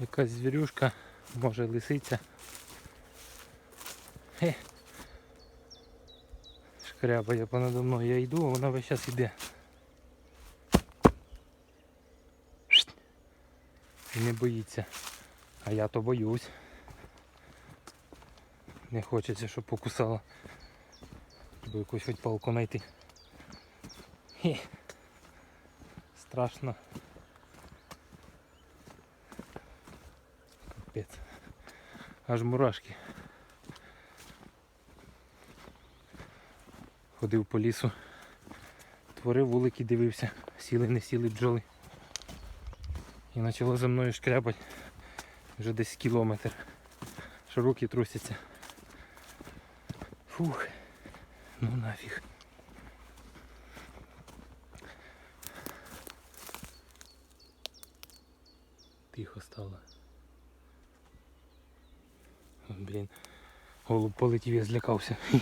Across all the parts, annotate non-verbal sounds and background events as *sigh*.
Якась звірюшка, може лисиця. Хе. Шкрябає понадо мною. Я йду, а вона весь час іде. І не боїться. А я то боюсь. Не хочеться, щоб покусала. Треба якусь хоч палку знайти. Хе. Страшно. Капець. Аж мурашки. Ходив по лісу, творив вулики, дивився, сіли, не сіли бджоли. І почало за мною шкрябати вже десь кілометр. Руки трусяться. Фух, ну нафіг. Тихо стало. Блін, голуб полетів, я злякався. *laughs*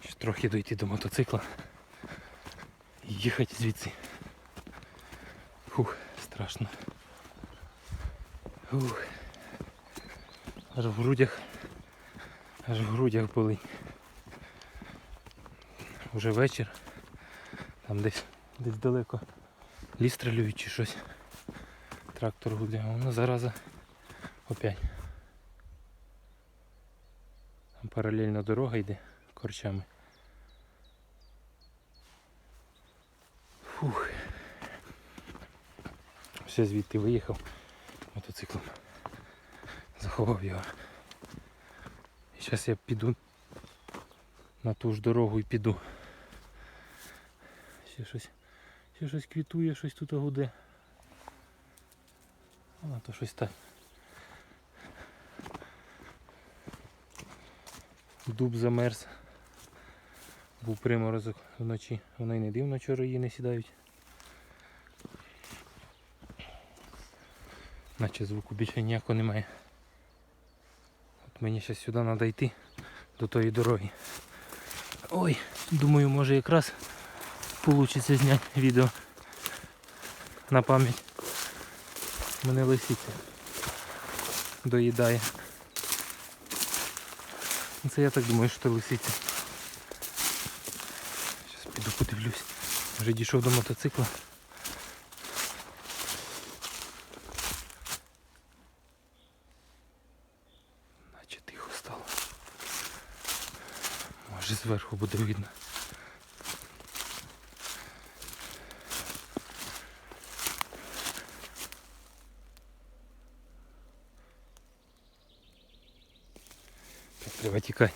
Ще трохи дойти до мотоцикла їхати звідси. Фух, страшно. Фух. Аж в грудях, аж в грудях болить. Уже вечір. Там десь десь далеко ліс стрілюють чи щось. Трактор гуде, а воно зараза опять. Там паралельно дорога йде корчами. Фух. Все звідти виїхав мотоциклом. Заховав його. І зараз я піду на ту ж дорогу і піду. Ще щось, ще щось квітує, щось тут гуде. А то щось так. Дуб замерз. Був приморозок вночі. Воно й не дивно, чого її не сідають. Наче звуку більше ніякого немає. От мені зараз сюди треба йти до тої дороги. Ой, думаю, може якраз вийде зняти відео на пам'ять. Мене лисиця доїдає. Ну, Це я так думаю, що це лисиця. Зараз піду подивлюсь. Вже дійшов до мотоцикла. Наче тихо стало. Може зверху буде видно. Треба тікати.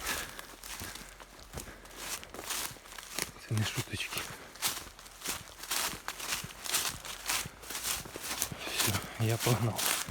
Це не шуточки. Все, я погнав.